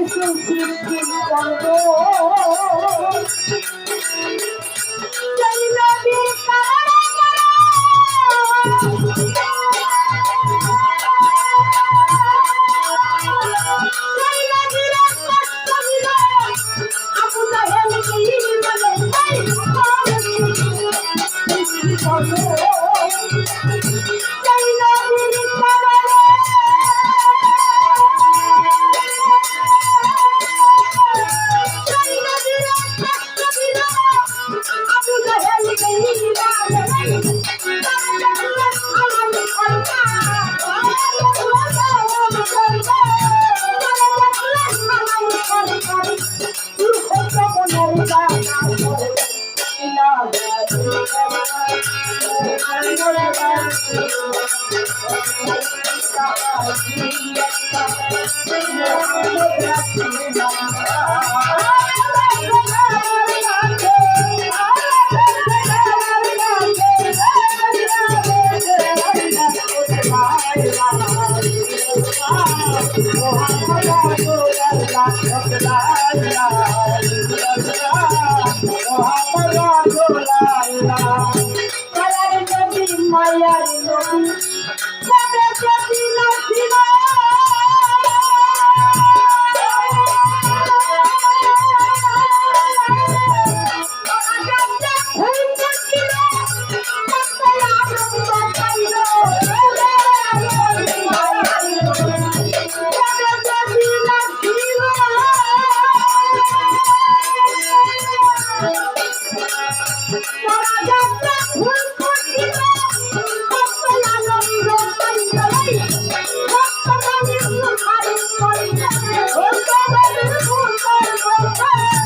কিছু সৃষ্টি করব Oh,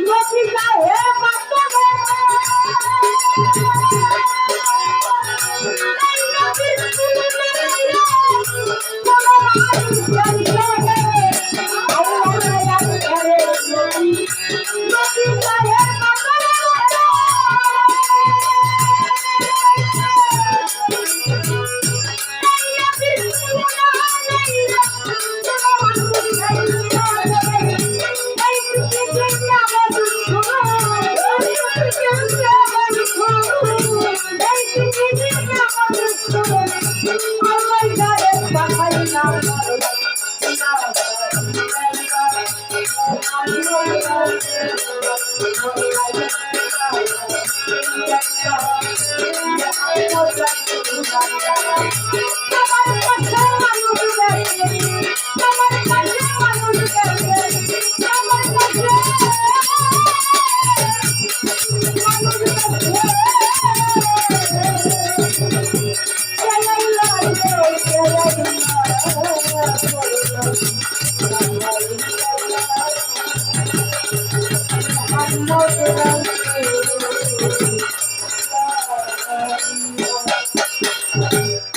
Não é pisar!